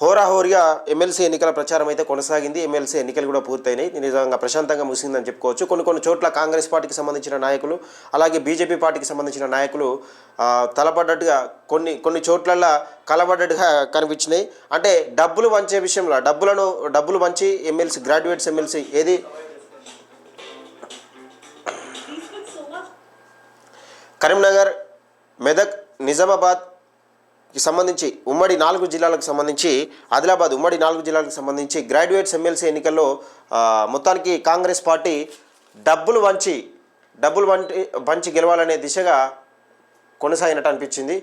హోరాహోరీగా ఎమ్మెల్సీ ఎన్నికల ప్రచారం అయితే కొనసాగింది. ఎమ్మెల్సీ ఎన్నికలు కూడా పూర్తయినాయి. నిజంగా ప్రశాంతంగా ముగిసిందని చెప్పుకోవచ్చు. కొన్ని కొన్ని చోట్ల కాంగ్రెస్ పార్టీకి సంబంధించిన నాయకులు అలాగే బీజేపీ పార్టీకి సంబంధించిన నాయకులు తలపడ్డట్టుగా కొన్ని కొన్ని చోట్లల్లో కలబడ్డట్టుగా కనిపించినాయి. అంటే డబ్బులు వంచే విషయంలో డబ్బులను డబ్బులు వంచి ఎమ్మెల్సీ గ్రాడ్యుయేట్స్ ఎమ్మెల్సీ ఏది? కరీంనగర్ మెదక్ నిజామాబాద్ సంబంధించి ఉమ్మడి నాలుగు జిల్లాలకు సంబంధించి ఆదిలాబాద్ ఉమ్మడి నాలుగు జిల్లాలకు సంబంధించి గ్రాడ్యుయేట్స్ ఎమ్మెల్సీ ఎన్నికల్లో మొత్తానికి కాంగ్రెస్ పార్టీ డబ్బులు వంచి డబ్బులు వంటి వంచి గెలవాలనే దిశగా కొనసాగినట్టు అనిపించింది.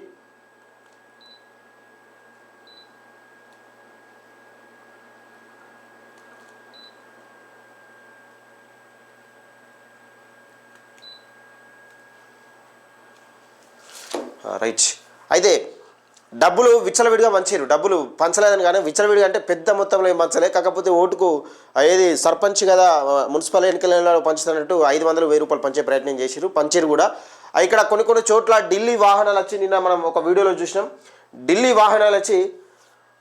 రైట్. అయితే డబ్బులు విచ్చలవిడిగా మంచిరు డబ్బులు పంచలేదని కానీ విచ్చలవిడిగా అంటే పెద్ద మొత్తంలో ఏం పంచలే. కాకపోతే ఓటుకు ఏది సర్పంచ్ కదా మున్సిపల్ ఎన్నికలలో పంచుతున్నట్టు ఐదు వందలు వెయ్యి రూపాయలు పంచే ప్రయత్నం చేసిరు పంచిరు కూడా. ఇక్కడ కొన్ని కొన్ని చోట్ల ఢిల్లీ వాహనాలు వచ్చి నిన్న మనం ఒక వీడియోలో చూసినాం. ఢిల్లీ వాహనాలు వచ్చి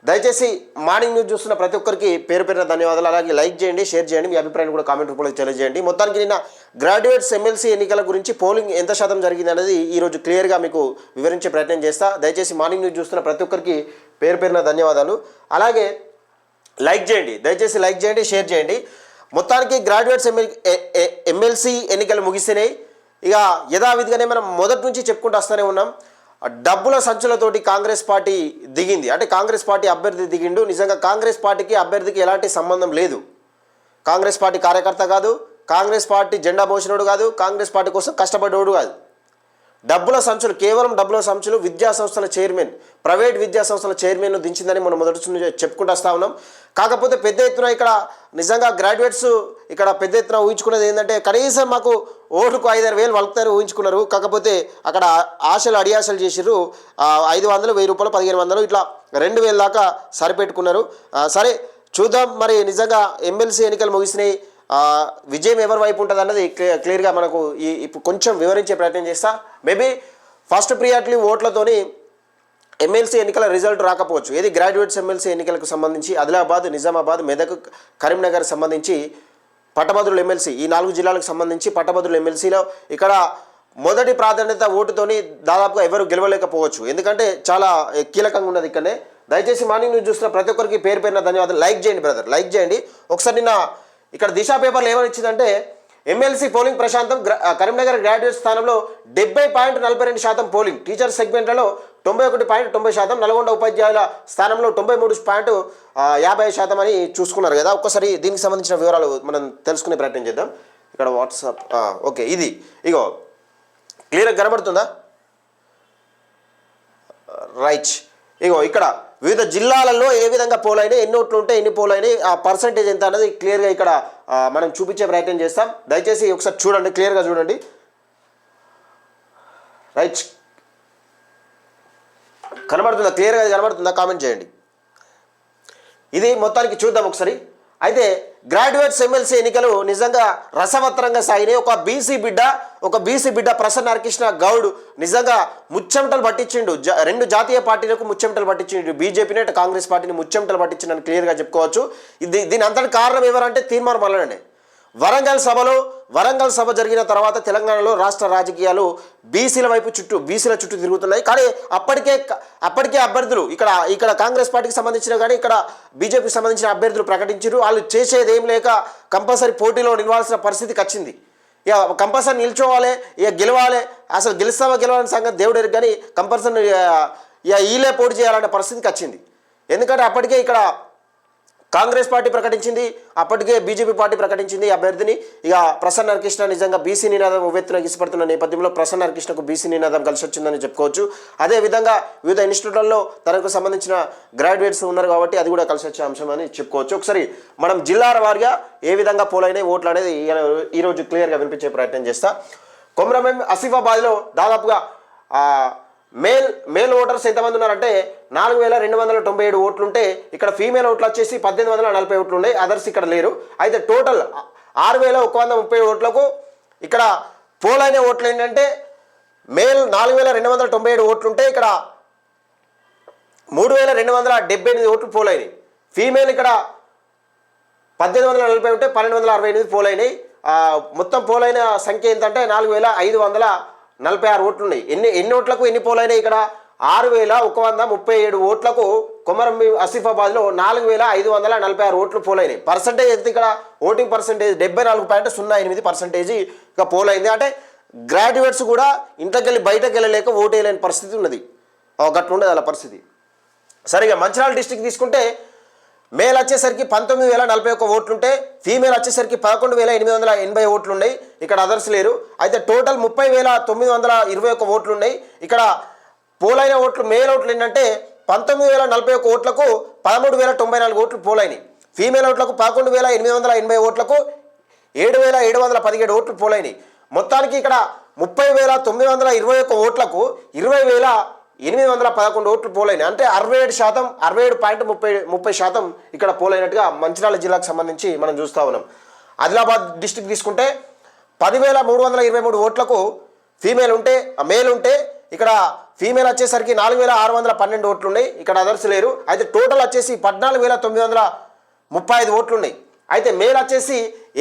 దయచేసి మార్నింగ్ న్యూస్ చూస్తున్న ప్రతి ఒక్కరికి పేరు పేరున ధన్యవాదాలు. అలాగే లైక్ చేయండి షేర్ చేయండి మీ అభిప్రాయం కూడా కామెంట్ రూపంలో తెలియజేయండి. మొత్తానికి నిన్న గ్రాడ్యుయేట్స్ ఎమ్మెల్సీ ఎన్నికల గురించి పోలింగ్ ఎంత శాతం జరిగింది అనేది ఈరోజు క్లియర్గా మీకు వివరించే ప్రయత్నం చేస్తా. దయచేసి మార్నింగ్ న్యూస్ చూస్తున్న ప్రతి ఒక్కరికి పేరు పేరున ధన్యవాదాలు. అలాగే లైక్ చేయండి దయచేసి లైక్ చేయండి షేర్ చేయండి. మొత్తానికి గ్రాడ్యుయేట్స్ ఎమ్మెల్ ఎమ్మెల్సీ ఎన్నికలు ముగిసినాయి. ఇక యథావిధిగానే మనం మొదటి నుంచి చెప్పుకుంటూ వస్తూనే ఉన్నాం. డబ్బుల సంచులతోటి కాంగ్రెస్ పార్టీ దిగింది. అంటే కాంగ్రెస్ పార్టీ అభ్యర్థి దిగిండు. నిజంగా కాంగ్రెస్ పార్టీకి అభ్యర్థికి ఎలాంటి సంబంధం లేదు. కాంగ్రెస్ పార్టీ కార్యకర్త కాదు. కాంగ్రెస్ పార్టీ జెండా పోసినోడు కాదు. కాంగ్రెస్ పార్టీ కోసం కష్టపడేవాడు కాదు. డబ్బుల సంచులు కేవలం డబ్బుల సంచులు విద్యా సంస్థల చైర్మన్ ప్రైవేట్ విద్యా సంస్థల చైర్మన్ను దించిందని మనం మొదటి నుంచి చెప్పుకుంటూ వస్తూ ఉన్నాం. కాకపోతే పెద్ద ఎత్తున ఇక్కడ నిజంగా గ్రాడ్యుయేట్స్ ఇక్కడ పెద్ద ఎత్తున ఊహించుకున్నది ఏంటంటే కనీసం మాకు ఓటుకు ఐదారు వేలు వలుకుతారు ఊహించుకున్నారు. కాకపోతే అక్కడ ఆశలు అడియాశలు చేసిర్రు. ఐదు వందలు వెయ్యి రూపాయలు పదిహేను వందలు ఇట్లా రెండు వేల దాకా సరిపెట్టుకున్నారు. సరే చూద్దాం మరి నిజంగా ఎమ్మెల్సీ ఎన్నికలు ముగిసినాయి. విజయం ఎవరి వైపు ఉంటుంది అన్నది క్లియర్గా మనకు ఈ ఇప్పుడు కొంచెం వివరించే ప్రయత్నం చేస్తా. మేబీ ఫస్ట్ ప్రియారిటీ ఓట్లతోని ఎమ్మెల్సీ ఎన్నికల రిజల్ట్ రాకపోవచ్చు. ఏది గ్రాడ్యుయేట్స్ ఎమ్మెల్సీ ఎన్నికలకు సంబంధించి ఆదిలాబాద్ నిజామాబాద్ మెదక్ కరీంనగర్ సంబంధించి పట్టభద్రుల ఎమ్మెల్సీ ఈ నాలుగు జిల్లాలకు సంబంధించి పట్టభద్రుల ఎమ్మెల్సీలో ఇక్కడ మొదటి ప్రాధాన్యత ఓటుతోని దాదాపుగా ఎవరు గెలవలేకపోవచ్చు. ఎందుకంటే చాలా కీలకంగా ఉన్నది ఇక్కడనే. దయచేసి మార్నింగ్ న్యూస్ చూస్తున్న ప్రతి ఒక్కరికి పేరు పేరున ధన్యవాదాలు. లైక్ చేయండి బ్రదర్ లైక్ చేయండి. ఒకసారి నిన్న ఇక్కడ దిశా పేపర్లు ఏమని ఇచ్చిందంటే ఎమ్మెల్సీ పోలింగ్ ప్రశాంతం కరీంనగర్ గ్రాడ్యుయేట్ స్థానంలో డెబ్బై పాయింట్ నలభై రెండు శాతం పోలింగ్. టీచర్ సెగ్మెంట్లలో తొంభై ఒకటి పాయింట్ తొంభై శాతం నల్గొండ ఉపాధ్యాయుల స్థానంలో తొంభై మూడు పాయింట్ యాభై శాతం అని చూసుకున్నారు కదా. ఒక్కసారి దీనికి సంబంధించిన వివరాలు మనం తెలుసుకునే ప్రయత్నం చేద్దాం. ఇక్కడ వాట్సాప్ ఓకే ఇది. ఇగో క్లియర్గా కనబడుతుందా? రైట్. ఇగో ఇక్కడ వివిధ జిల్లాలలో ఏ విధంగా పోలైనా ఎన్ని ఓట్లు ఉంటే ఎన్ని పోలైనా ఆ పర్సంటేజ్ ఎంత అనేది క్లియర్గా ఇక్కడ మనం చూపించే ప్రయత్నం చేస్తాం. దయచేసి ఒకసారి చూడండి క్లియర్గా చూడండి. రైట్. కనబడుతుందా? క్లియర్గా కనబడుతుందా? కామెంట్ చేయండి. ఇది మొత్తానికి చూద్దాం ఒకసారి. అయితే గ్రాడ్యుయేట్స్ ఎమ్మెల్సీ ఎన్నికలు నిజంగా రసవత్తరంగా సాగినాయి. ఒక బీసీ బిడ్డ ఒక బీసీ బిడ్డ ప్రసన్న హరికృష్ణ గౌడ్ నిజంగా ముచ్చెమటలు పట్టించిండు. రెండు జాతీయ పార్టీలకు ముచ్చెమటలు పట్టించిండు. బీజేపీని అటు కాంగ్రెస్ పార్టీని ముచ్చెమటలు పట్టించిండని క్లియర్గా చెప్పుకోవచ్చు. ఇది దీని అంతటి కారణం ఎవరంటే తీర్మానం వల్లనే వరంగల్ సభలో వరంగల్ సభ జరిగిన తర్వాత తెలంగాణలో రాష్ట్ర రాజకీయాలు బీసీల వైపు చుట్టూ బీసీల చుట్టూ తిరుగుతున్నాయి. కానీ అప్పటికే అప్పటికే అభ్యర్థులు ఇక్కడ ఇక్కడ కాంగ్రెస్ పార్టీకి సంబంధించిన కానీ ఇక్కడ బీజేపీకి సంబంధించిన అభ్యర్థులు ప్రకటించారు. వాళ్ళు చేసేది ఏం లేక కంపల్సరీ పోటీలో నిలవాల్సిన పరిస్థితికి వచ్చింది. ఇక కంపల్సరీ నిల్చోవాలి ఇక గెలవాలి. అసలు గెలుస్తావా గెలవాలని సంగతి దేవుడు కానీ కంపల్సరీ ఇక ఈలే పోటీ చేయాలనే పరిస్థితికి వచ్చింది. ఎందుకంటే అప్పటికే ఇక్కడ కాంగ్రెస్ పార్టీ ప్రకటించింది అప్పటికే బీజేపీ పార్టీ ప్రకటించింది అభ్యర్థిని. ఇక ప్రసన్న హరికృష్ణ నిజంగా బీసీ నినాదం ఉవ్వెత్తున ఇష్టపడుతున్న నేపథ్యంలో ప్రసన్న హరికృష్ణకు బీసీ నినాదం కలిసి వచ్చిందని చెప్పుకోవచ్చు అదేవిధంగా వివిధ ఇన్స్టిట్యూట్లలో తనకు సంబంధించిన గ్రాడ్యుయేట్స్ ఉన్నారు కాబట్టి అది కూడా కలిసి వచ్చే అంశం అని చెప్పుకోవచ్చు. ఒకసారి మనం జిల్లాల వారిగా ఏ విధంగా పోలైనాయి ఓట్లు అనేది ఈరోజు క్లియర్గా వినిపించే ప్రయత్నం చేస్తా. కొమరమేం ఆసిఫాబాద్లో దాదాపుగా మేల్ మేల్ ఓటర్స్ ఎంతమంది ఉన్నారంటే నాలుగు వేల రెండు వందల తొంభై ఏడు ఓట్లుంటే ఇక్కడ ఫీమేల్ ఓట్లు వచ్చేసి పద్దెనిమిది వందల నలభై ఓట్లు ఉన్నాయి అదర్స్ ఇక్కడ లేరు. అయితే టోటల్ ఆరు వేల ఒక వంద ముప్పై ఓట్లకు ఇక్కడ పోల్ పోలైన ఓట్లు ఏంటంటే మేల్ నాలుగు వేల రెండు వందల తొంభై ఏడు ఓట్లుంటే ఇక్కడ మూడు వేల రెండు వందల డెబ్బై ఎనిమిది ఓట్లు పోలైనాయి ఫీమేల్ ఇక్కడ పద్దెనిమిది వందల నలభై ఉంటే పన్నెండు వందల అరవై ఎనిమిది పోలైనాయి అయినాయి. మొత్తం పోలైన సంఖ్య ఏంటంటే నాలుగు వేల ఐదు వందల నలభై ఆరు ఓట్లు ఉన్నాయి ఎన్ని ఎన్ని ఓట్లకు ఎన్ని పోలైనాయి ఇక్కడ? ఆరు వేల ఒక వంద ముప్పై ఏడు ఓట్లకు కొమరం ఆసిఫాబాద్లో నాలుగు వేల ఐదు వందల నలభై ఆరు ఓట్లు పోలైనాయి. పర్సంటేజ్ ఎంత ఇక్కడ? ఓటింగ్ పర్సంటేజ్ డెబ్బై నాలుగు పాయింట్ సున్నా ఎనిమిది పర్సంటేజ్ ఇక పోలైంది. అంటే గ్రాడ్యుయేట్స్ కూడా ఇంట్లోకి వెళ్ళి బయటకు వెళ్ళలేక ఓటు వేయలేని పరిస్థితి ఉన్నది. ఒక గట్ల ఉండదు అలా పరిస్థితి. సరిగా మంచిర్యాల డిస్టిక్ తీసుకుంటే మేల్ వచ్చేసరికి పంతొమ్మిది వేల నలభై ఒక్క ఓట్లుంటే ఫీమేల్ వచ్చేసరికి పదకొండు వేల ఎనిమిది వందల ఎనభై ఓట్లు ఉన్నాయి ఇక్కడ అదర్స్ లేరు. అయితే టోటల్ ముప్పై వేల తొమ్మిది వందల ఇరవై ఒక్క ఓట్లు ఉన్నాయి ఇక్కడ పోలైన ఓట్లు మేల్ ఓట్లు ఏంటంటే పంతొమ్మిది వేల నలభై ఒక్క ఓట్లకు పదమూడు వేల తొంభై నాలుగు ఓట్లు పోలైనవి ఫీమేల్ ఓట్లకు పదకొండు వేల ఎనిమిది వందల ఎనభై ఓట్లకు ఏడు వేల ఏడు వందల పదిహేడు ఓట్లు పోలైనవి మొత్తానికి ఇక్కడ ముప్పై వేల తొమ్మిది వందల ఇరవై ఒక్క ఓట్లకు ఇరవై వేల ఎనిమిది వందల పదకొండు ఓట్లు పోలైనవి అంటే అరవై ఏడు శాతం అరవై ఏడు పాయింట్ ముప్పై ముప్పై శాతం ఇక్కడ పోలైనట్టుగా మంచిర్యాల జిల్లాకు సంబంధించి మనం చూస్తూ ఉన్నాం. ఆదిలాబాద్ డిస్టిక్ తీసుకుంటే పదివేల మూడు వందల ఇరవై మూడు ఓట్లకు ఫీమేల్ ఉంటే మేల్ ఉంటే ఇక్కడ ఫీమేల్ వచ్చేసరికి నాలుగు వేల ఆరు వందల పన్నెండు ఓట్లు ఉన్నాయి ఇక్కడ అదర్స్ లేరు. అయితే టోటల్ వచ్చేసి పద్నాలుగు వేల తొమ్మిది వందల ముప్పై ఐదు ఓట్లు ఉన్నాయి అయితే మేల్ వచ్చేసి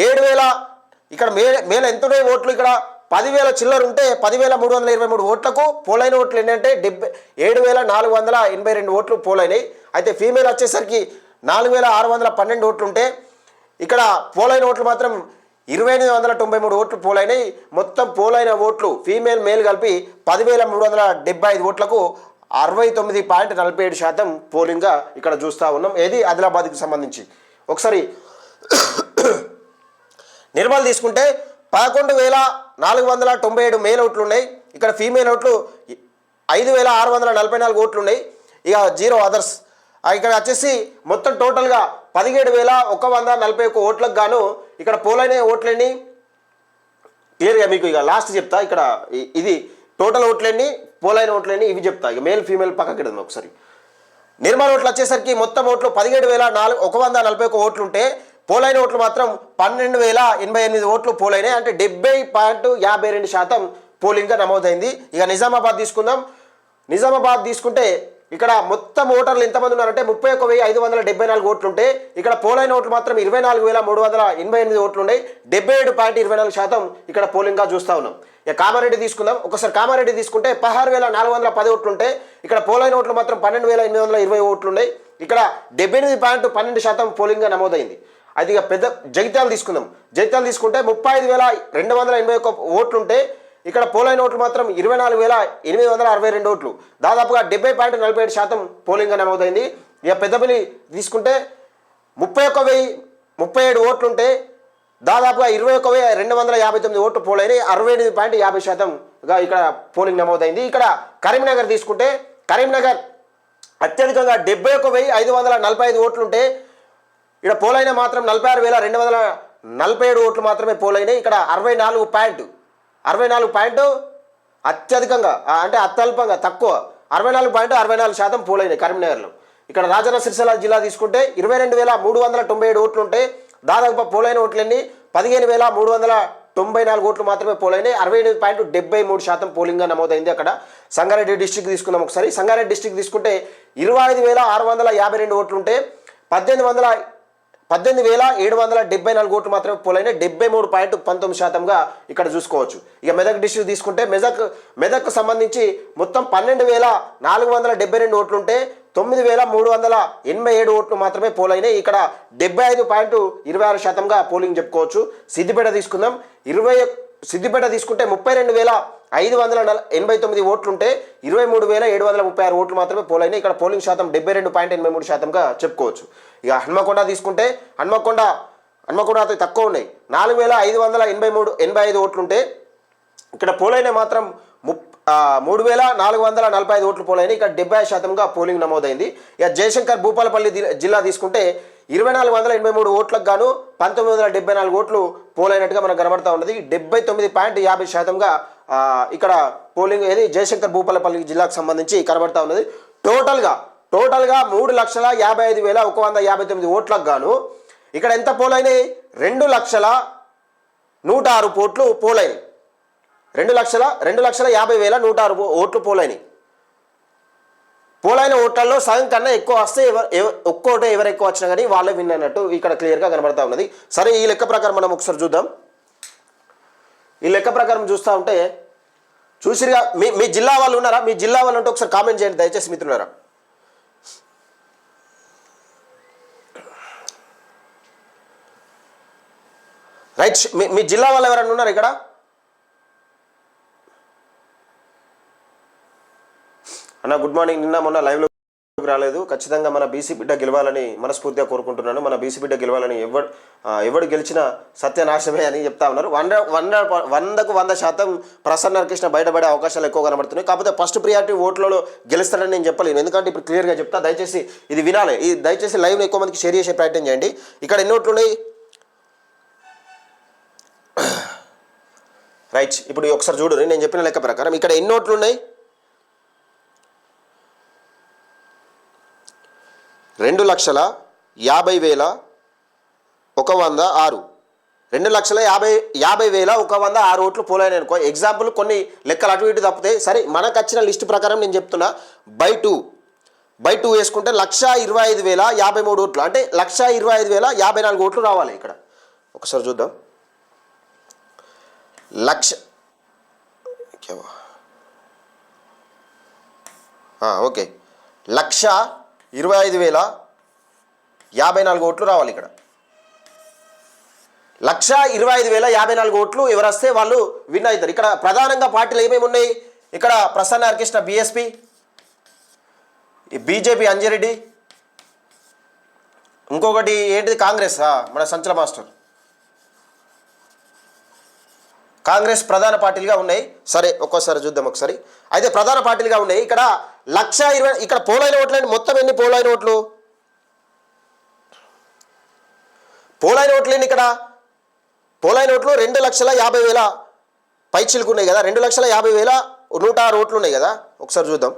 ఏడు వేల ఇక్కడ మే మేల్ ఎంత ఉన్నాయి ఓట్లు ఇక్కడ పదివేల చిల్లర ఉంటే పదివేల మూడు వందల ఇరవై మూడు ఓట్లకు పోలైన ఓట్లు ఏంటంటే డెబ్బై ఏడు వేల నాలుగు వందల ఎనభై రెండు ఓట్లు పోలైనాయి. అయితే ఫీమేల్ వచ్చేసరికి నాలుగు వేల ఆరు వందల పన్నెండు ఓట్లు ఉంటే ఇక్కడ పోలైన ఓట్లు మాత్రం ఇరవై ఎనిమిది వందల తొంభై మూడు ఓట్లు పోలైనాయి. మొత్తం పోలైన ఓట్లు ఫీమేల్ మేల్ కలిపి పదివేల మూడు వందల డెబ్బై ఐదు ఓట్లకు అరవై తొమ్మిది పాయింట్ నలభై ఏడు శాతం పోలింగ్గా ఇక్కడ చూస్తూ ఉన్నాం. ఏది? ఆదిలాబాద్కి సంబంధించి. ఒకసారి నిర్మల్ తీసుకుంటే పదకొండు వేల నాలుగు వందల తొంభై ఏడు మేల్ ఓట్లు ఉన్నాయి. ఇక్కడ ఫీమేల్ ఓట్లు ఐదు వేల ఆరు వందల నలభై నాలుగు ఓట్లు ఉన్నాయి. ఇక జీరో అదర్స్. ఇక్కడ వచ్చేసి మొత్తం టోటల్గా పదిహేడు వేల ఒక వంద నలభై ఒక్క ఓట్లకు గాను ఇక్కడ పోలైన ఓట్లన్నీ? క్లియర్గా మీకు ఇక లాస్ట్ చెప్తా. ఇక్కడ ఇది టోటల్ ఓట్లన్నీ పోలైన ఓట్లన్నీ ఇవి చెప్తా. ఇక మేల్ ఫీమేల్ పక్కకి ఒకసారి. నిర్మల్ ఓట్లు వచ్చేసరికి మొత్తం ఓట్లు పదిహేడు వేల నాలుగు ఒక వంద నలభై ఒక ఓట్లు ఉంటే పోలైన ఓట్లు మాత్రం పన్నెండు వేల ఎనభై ఎనిమిది ఓట్లు పోలైనాయి. అంటే డెబ్బై పాయింట్ యాభై రెండు శాతం పోలింగ్గా నమోదైంది. ఇక నిజామాబాద్ తీసుకుందాం. నిజామాబాద్ తీసుకుంటే ఇక్కడ మొత్తం ఓటర్లు ఎంతమంది ఉన్నారంటే ముప్పై ఒక వెయ్యి ఐదు వందల డెబ్బై నాలుగు ఓట్లు ఉంటే ఇక్కడ పోలైన ఓట్లు మాత్రం ఇరవై నాలుగు వేల మూడు వందల ఎనభై ఎనిమిది ఓట్లు ఉన్నాయి. డెబ్బై ఏడు పాయింట్ ఇరవై నాలుగు శాతం ఇక్కడ పోలింగ్గా చూస్తూ ఉన్నాం. ఇక కామారెడ్డి తీసుకుందాం. ఒకసారి కామారెడ్డి తీసుకుంటే పదహారు వేల నాలుగు వందల పది ఓట్లు ఉంటే ఇక్కడ పోలైన ఓట్లు మాత్రం పన్నెండు వేల ఎనిమిది వందల ఇరవై ఓట్లు ఉన్నాయి. ఇక్కడ డెబ్బై ఎనిమిది పాయింట్ పన్నెండు శాతం పోలింగ్గా నమోదైంది. అది ఇక పెద్ద జగిత్యాలు తీసుకుందాం. జగిత్యాలు తీసుకుంటే ముప్పై ఐదు వేల రెండు వందల ఎనభై ఒక్క ఓట్లుంటే ఇక్కడ పోలైన ఓట్లు మాత్రం ఇరవై నాలుగు వేల ఎనిమిది వందల అరవై రెండు ఓట్లు. దాదాపుగా డెబ్బై పాయింట్ నలభై ఏడు శాతం పోలింగ్గా నమోదైంది. ఇక పెద్దపల్లి తీసుకుంటే ముప్పై ఒక్క వెయ్యి ముప్పై ఏడు ఓట్లుంటే దాదాపుగా ఇరవై ఒక్క వెయ్యి రెండు వందల యాభై తొమ్మిది ఓట్లు పోలైన అరవై ఎనిమిది పాయింట్ యాభై శాతంగా ఇక్కడ పోలింగ్ నమోదైంది. ఇక్కడ కరీంనగర్ తీసుకుంటే కరీంనగర్ అత్యధికంగా డెబ్బై ఒక వెయ్యి ఐదు వందల నలభై ఐదు ఓట్లుంటే ఇక్కడ పోలైన మాత్రం నలభై ఆరు వేల రెండు వందల నలభై ఏడు ఓట్లు మాత్రమే పోలైనాయి. ఇక్కడ అరవై నాలుగు పాయింట్ అరవై నాలుగు పాయింట్ అత్యధికంగా అంటే అత్యల్పంగా తక్కువ. అరవై నాలుగు పాయింట్ అరవై నాలుగు శాతం పోలైనాయి కరీంనగర్లో. ఇక్కడ రాజన్న సిరిసిల్ల జిల్లా తీసుకుంటే ఇరవై రెండు వేల మూడు వందల తొంభై ఏడు ఓట్లు ఉంటే దాదాపు పోలైన ఓట్లన్నీ పదిహేను వేల మూడు వందల తొంభై నాలుగు ఓట్లు మాత్రమే పోలైనాయి. అరవై ఎనిమిది పాయింట్ డెబ్బై మూడు శాతం పోలింగ్గా నమోదైంది అక్కడ. సంగారెడ్డి డిస్టిక్ తీసుకుందాం ఒకసారి. సంగారెడ్డి డిస్టిక్ తీసుకుంటే ఇరవై ఐదు వేల ఆరు వందల యాభై రెండు ఓట్లు ఉంటే పద్దెనిమిది వందల పద్దెనిమిది వేల ఏడు వందల డెబ్బై నాలుగు ఓట్లు మాత్రమే పోలైన డెబ్బై మూడు పాయింట్ పంతొమ్మిది శాతంగా ఇక్కడ చూసుకోవచ్చు. ఇక మెదక్ డిస్ట్రిక్ట్ తీసుకుంటే మెదక్ మెదక్కు సంబంధించి మొత్తం పన్నెండు వేల నాలుగు వందల డెబ్బై రెండు ఓట్లు ఉంటే తొమ్మిది వేల మూడు వందల ఎనభై ఏడు ఓట్లు మాత్రమే పోలైనాయి ఇక్కడ డెబ్బై ఐదు పాయింట్ ఇరవై ఆరు శాతంగా పోలింగ్ చెప్పుకోవచ్చు. సిద్దిపేట తీసుకుందాం. ఇరవై సిద్దిపేట తీసుకుంటే ముప్పై రెండు వేల ఐదు వందల నల ఎనభై తొమ్మిది ఓట్లుంటే ఇరవై మూడు వేల ఏడు వందల ముప్పై ఆరు ఓట్లు మాత్రమే పోలైనాయి ఇక్కడ పోలింగ్ శాతం డెబ్బై రెండు పాయింట్ ఎనభై మూడు శాతంగా చెప్పుకోవచ్చు. ఇక హన్మకొండ తీసుకుంటే హన్మకొండ హన్మకొండ తక్కువ ఉన్నాయి. నాలుగు వేల ఐదు వందల ఎనభై మూడు ఎనభై ఐదు ఓట్లుంటే ఇక్కడ పోలైన మాత్రం ముప్ మూడు వేల నాలుగు వందల నలభై ఐదు ఓట్లు పోలైన ఇక్కడ డెబ్బై శాతంగా పోలింగ్ నమోదైంది. ఇక జయశంకర్ భూపాలపల్లి జిల్లా తీసుకుంటే ఇరవై నాలుగు వందల ఎనభై మూడు ఓట్లకు గాను పంతొమ్మిది వందల డెబ్బై నాలుగు ఓట్లు పోలైనట్టుగా మనకు కనబడతా ఉన్నది. డెబ్బై తొమ్మిది పాయింట్ యాభై శాతంగా ఇక్కడ పోలింగ్ ఏది జయశంకర్ భూపాలపల్లి జిల్లాకు సంబంధించి కనబడతా ఉన్నది. టోటల్గా టోటల్గా మూడు లక్షల యాభై ఐదు వేల ఒక వంద యాభై తొమ్మిది ఓట్లకు గాను ఇక్కడ ఎంత పోలైనాయి? రెండు లక్షల నూట ఆరు ఓట్లు పోలైనవి రెండు లక్షల రెండు లక్షల యాభై వేల నూట ఆరు ఓట్లు పోలైనవి పోలైన ఓట్లలో సగం కన్నా ఎక్కువ వస్తే ఎవరు ఎవ- ఎవరు ఎక్కువ వచ్చినా కానీ వాళ్ళే విన్ అన్నట్టు ఇక్కడ క్లియర్గా కనబడతా ఉన్నది. సరే ఈ లెక్క ప్రకారం మనం ఒకసారి చూద్దాం. ఈ లెక్క ప్రకారం చూస్తూ ఉంటే చూసిరుగా మీ మీ జిల్లా వాళ్ళు ఉన్నారా? మీ జిల్లా వాళ్ళు ఉంటే ఒకసారి కామెంట్ చేయండి దయచేసి మిత్రులారా. రైట్ మీ మీ జిల్లా వాళ్ళు ఎవరైనా ఉన్నారు ఇక్కడ? అన్న గుడ్ మార్నింగ్. నిన్న మొన్న లైవ్లో రాలేదు. ఖచ్చితంగా మన బీసీ బిడ్డ గెలవాలని మనస్ఫూర్తిగా కోరుకుంటున్నాను. మన బీసీ బిడ్డ గెలవాలని ఎవడు ఎవడు గెలిచినా సత్యనాశమే అని చెప్తా ఉన్నారు. వంద వంద వందకు వంద శాతం ప్రసన్న కృష్ణ బయటపడే అవకాశాలు ఎక్కువ కనబడుతున్నాయి. కాకపోతే ఫస్ట్ ప్రియారిటీ ఓట్లలో గెలుస్తాడని నేను చెప్పలేను ఎందుకంటే ఇప్పుడు క్లియర్గా చెప్తా దయచేసి ఇది వినాలి. ఇది దయచేసి లైవ్ని ఎక్కువ మందికి షేర్ చేసే ప్రయత్నం చేయండి. ఇక్కడ ఎన్ని ఓట్లు ఉన్నాయి? రైట్ ఇప్పుడు ఒకసారి చూడండి నేను చెప్పిన లెక్క ప్రకారం ఇక్కడ ఎన్ని ఓట్లు ఉన్నాయి? రెండు లక్షల యాభై వేల ఒక వంద ఆరు. రెండు లక్షల యాభై యాభై వేల ఒక వంద ఆరు ఓట్లు పోలైన అనుకో. ఎగ్జాంపుల్ కొన్ని లెక్కలు అటు ఇటు తప్పితే సరే మనకు వచ్చిన లిస్ట్ ప్రకారం నేను చెప్తున్నా బై టూ. బై టూ వేసుకుంటే లక్ష ఇరవై ఐదు వేల యాభై మూడు ఓట్లు. అంటే లక్ష ఇరవై ఐదు వేల యాభై నాలుగు ఓట్లు రావాలి ఇక్కడ. ఒకసారి చూద్దాం. లక్ష. ఓకే. లక్ష ఇరవై ఐదు వేల యాభై నాలుగు ఓట్లు రావాలి ఇక్కడ. లక్ష ఇరవై ఐదు వేల యాభై నాలుగు ఓట్లు ఎవరు వస్తే వాళ్ళు విన్ అవుతారు. ఇక్కడ ప్రధానంగా పార్టీలు ఏమేమి ఉన్నాయి? ఇక్కడ ప్రసన్న హరికృష్ణ బీఎస్పీ బీజేపీ అంజిరెడ్డి ఇంకొకటి ఏంటిది? కాంగ్రెస్. మన సంచల మాస్టర్. కాంగ్రెస్ ప్రధాన పార్టీలుగా ఉన్నాయి. సరే ఒక్కోసారి చూద్దాం ఒకసారి. అయితే ప్రధాన పార్టీలుగా ఉన్నాయి. ఇక్కడ లక్ష ఇరవై ఇక్కడ పోలైన ఓట్లు అండి మొత్తం ఎన్ని పోలైన ఓట్లు? పోలైన ఓట్లు ఎన్ని ఇక్కడ? పోలైన ఓట్లు రెండు లక్షల యాభై వేల పైచిలకు కదా. రెండు లక్షల యాభై వేల నూట ఆరు ఓట్లు ఉన్నాయి కదా. ఒకసారి చూద్దాం.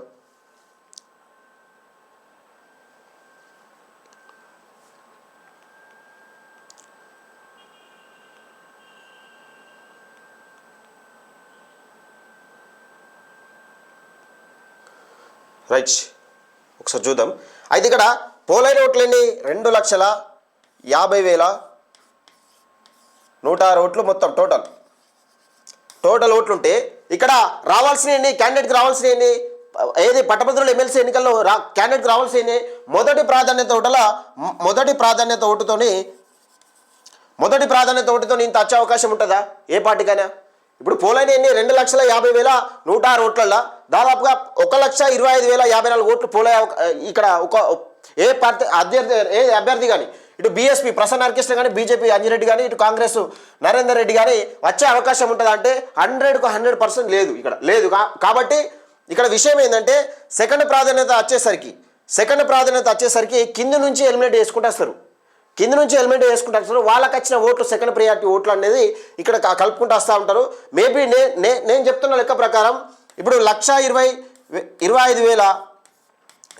రైట్. ఒకసారి చూద్దాం. అయితే ఇక్కడ పోలైన ఓట్లన్నీ రెండు లక్షల యాభై వేల నూట ఆరు ఓట్లు మొత్తం టోటల్. టోటల్ ఓట్లుంటే ఇక్కడ రావాల్సిన ఎన్ని? క్యాండిడేట్కి రావాల్సిన ఎన్ని? ఏది పట్టభద్రుల ఎమ్మెల్సీ ఎన్నికల్లో రా క్యాండిడేట్కి రావాల్సిన మొదటి ప్రాధాన్యత ఓటల మొదటి ప్రాధాన్యత ఓటుతోని మొదటి ప్రాధాన్యత ఓటుతో ఇంత వచ్చే అవకాశం ఉంటుందా? ఏ పార్టీకైనా? ఇప్పుడు పోలైన ఎన్ని? రెండు లక్షల యాభై వేల నూట ఆరు ఓట్లల్లో. దాదాపుగా ఒక లక్ష ఇరవై ఐదు వేల యాభై నాలుగు ఓట్లు పోలే ఇక్కడ ఒక ఏ పార్టీ అభ్యర్థి ఏ అభ్యర్థి కానీ ఇటు బీఎస్పీ ప్రసన్న అర్కిష్ణ కానీ బీజేపీ అంజిరెడ్డి కానీ ఇటు కాంగ్రెస్ నరేందర్ రెడ్డి కానీ వచ్చే అవకాశం ఉంటుందా అంటే హండ్రెడ్కు హండ్రెడ్ పర్సెంట్ లేదు ఇక్కడ. లేదు కాబట్టి ఇక్కడ విషయం ఏంటంటే సెకండ్ ప్రాధాన్యత వచ్చేసరికి సెకండ్ ప్రాధాన్యత వచ్చేసరికి కింద నుంచి ఎలిమినేట్ చేసుకుంటూ వస్తారు. కింద నుంచి హెల్మెట్ వేసుకుంటూ వస్తారు వాళ్ళకి వచ్చిన ఓట్లు సెకండ్ ప్రియారిటీ ఓట్లు అనేది ఇక్కడ కలుపుకుంటూ వస్తూ ఉంటారు. మేబీ నే నే- నేను చెప్తున్న లెక్క ప్రకారం ఇప్పుడు లక్ష ఇరవై ఇరవై ఐదు వేల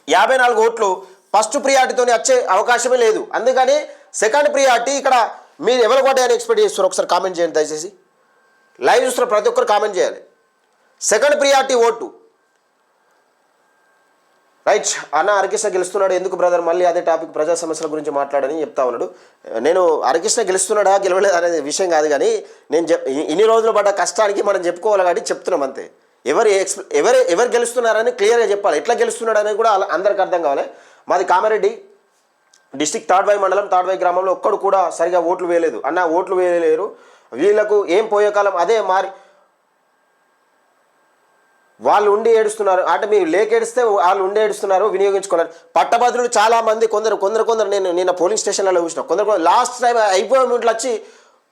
యాభై నాలుగు ఓట్లు ఫస్ట్ ప్రియారిటీతో వచ్చే అవకాశమే లేదు. అందుకని సెకండ్ ప్రియారిటీ ఇక్కడ మీరు ఎవరు కొట్టాయని ఎక్స్పెక్ట్ చేస్తారు? ఒకసారి కామెంట్ చేయండి దయచేసి. లైవ్ చూస్తున్న ప్రతి ఒక్కరు కామెంట్ చేయాలి. Second priority vote. రైట్ అన్న అరకృష్ణ గెలుస్తున్నాడు? ఎందుకు బ్రదర్ మళ్ళీ అదే టాపిక్ ప్రజా సమస్యల గురించి మాట్లాడని చెప్తా ఉన్నాడు. నేను అరకృష్ణ గెలుస్తున్నాడా గెలవలేదు అనేది విషయం కాదు కానీ నేను చెప్ ఇన్ని రోజులు పడ్డ కష్టానికి మనం చెప్పుకోవాలి కాబట్టి చెప్తున్నాం అంతే. ఎవరు ఎక్స్ ఎవరు ఎవరు గెలుస్తున్నారని క్లియర్గా చెప్పాలి. ఎట్లా గెలుస్తున్నాడు అనేది కూడా అలా అందరికి అర్థం కావాలి. మాది కామారెడ్డి డిస్టిక్ తాడ్వాయి మండలం తాడ్వాయి గ్రామంలో ఒక్కడు కూడా సరిగా ఓట్లు వేయలేదు. అన్న ఓట్లు వేయలేరు. వీళ్ళకు ఏం పోయే కాలం అదే మారి వాళ్ళు ఉండి ఏడుస్తున్నారు. అంటే మీరు లేకేడిస్తే వాళ్ళు ఉండి ఏడుస్తున్నారు వినియోగించుకున్నారు పట్టభద్రులు చాలా మంది కొందరు కొందరు కొందరు నేను నిన్న పోలింగ్ స్టేషన్లలో చూసిన కొందరు కొందరు లాస్ట్ టైం అయిపోయే మినిట్లు వచ్చి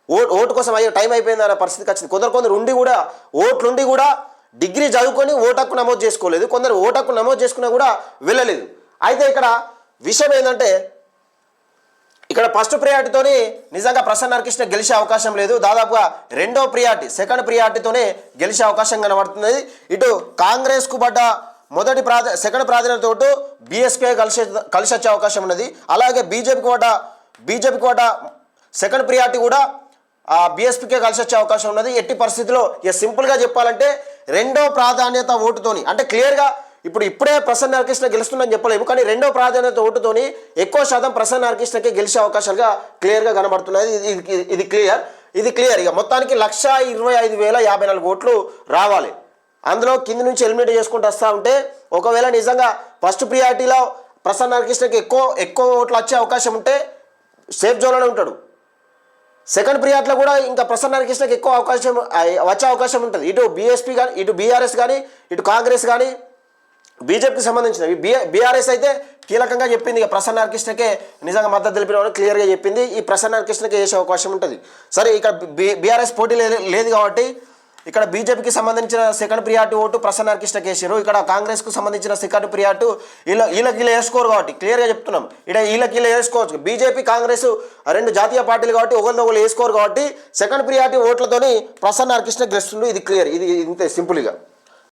ఓటు ఓటు కోసం అయ్యే టైం అయిపోయింది అనే పరిస్థితికి వచ్చింది. కొందరు కొందరు ఉండి కూడా ఓట్లుండి కూడా డిగ్రీ చదువుకొని ఓటక్కు నమోదు చేసుకోలేదు. కొందరు ఓటక్కు నమోదు చేసుకున్నా కూడా వెళ్ళలేదు. అయితే ఇక్కడ విషయం ఏంటంటే ఇక్కడ ఫస్ట్ ప్రియారిటీతోనే నిజంగా ప్రసన్న హరికృష్ణ గెలిచే అవకాశం లేదు. దాదాపుగా రెండో ప్రియారిటీ సెకండ్ ప్రియారిటీతోనే గెలిచే అవకాశం కనబడుతున్నది. ఇటు కాంగ్రెస్కు పడ్డ మొదటి ప్రాధ సెకండ్ ప్రాధాన్యతతో ఓటు బీఎస్పీ కలిసి కలిసి వచ్చే అవకాశం ఉన్నది. అలాగే BJP quota BJP quota second priority కూడా ఆ బీఎస్పీకే కలిసి వచ్చే అవకాశం ఉన్నది. ఎట్టి పరిస్థితిలో ఇక సింపుల్గా చెప్పాలంటే రెండో ప్రాధాన్యత ఓటుతోని అంటే క్లియర్గా ఇప్పుడు ఇప్పుడే ప్రసన్న హరికృష్ణ గెలుస్తుందని చెప్పలేము కానీ రెండో ప్రాధాన్యత ఓటుతోని ఎక్కువ శాతం ప్రసన్న హరికృష్ణకి గెలిచే అవకాశాలుగా క్లియర్గా కనబడుతున్నాయి. ఇది ఇది- క్లియర్ ఇది క్లియర్ ఇక మొత్తానికి లక్ష ఇరవై ఐదు వేల యాభై నాలుగు ఓట్లు రావాలి. అందులో కింది నుంచి ఎలిమినేట్ చేసుకుంటూ వస్తూ ఉంటే ఒకవేళ నిజంగా ఫస్ట్ ప్రియారిటీలో ప్రసన్న హరికృష్ణకి ఎక్కువ ఎక్కువ ఓట్లు వచ్చే అవకాశం ఉంటే సేఫ్ జోన్లోనే ఉంటాడు. సెకండ్ ప్రియాట్లో కూడా ఇంకా ప్రసన్న హరికృష్ణకి ఎక్కువ అవకాశం వచ్చే అవకాశం ఉంటుంది. ఇటు బీఎస్పీ కానీ ఇటు బీఆర్ఎస్ కానీ ఇటు కాంగ్రెస్ కానీ బీజేపీకి సంబంధించినవి. బీ బీఆర్ఎస్ అయితే కీలకంగా చెప్పింది ఇక ప్రసన్న హరికృష్ణకే నిజంగా మద్దతు తెలిపిన వాళ్ళు క్లియర్గా చెప్పింది. ఈ ప్రసన్న హరికృష్ణకే చేసే అవకాశం ఉంటుంది. సరే ఇక్కడ బీ బీఆర్ఎస్ పోటీ లేదు లేదు కాబట్టి ఇక్కడ బీజేపీకి సంబంధించిన సెకండ్ ప్రియారిటీ ఓటు ప్రసన్న హరికృష్ణకి వేసారు ఇక్కడ కాంగ్రెస్కు సంబంధించిన సెకండ్ ప్రియారిటీ వీళ్ళ వీళ్ళకి వీళ్ళు వేసుకోరు కాబట్టి క్లియర్గా చెప్తున్నాం. ఇక్కడ వీళ్ళకి వీళ్ళు వేసుకోవచ్చు. బీజేపీ కాంగ్రెస్ రెండు జాతీయ పార్టీలు కాబట్టి ఒకరిని ఒకరు వేసుకోరు కాబట్టి సెకండ్ ప్రియారిటీ ఓట్లతోని ప్రసన్న హరికృష్ణ గెలుస్తుండ్రు ఇది క్లియర్. ఇది ఇంతే సింపుల్గా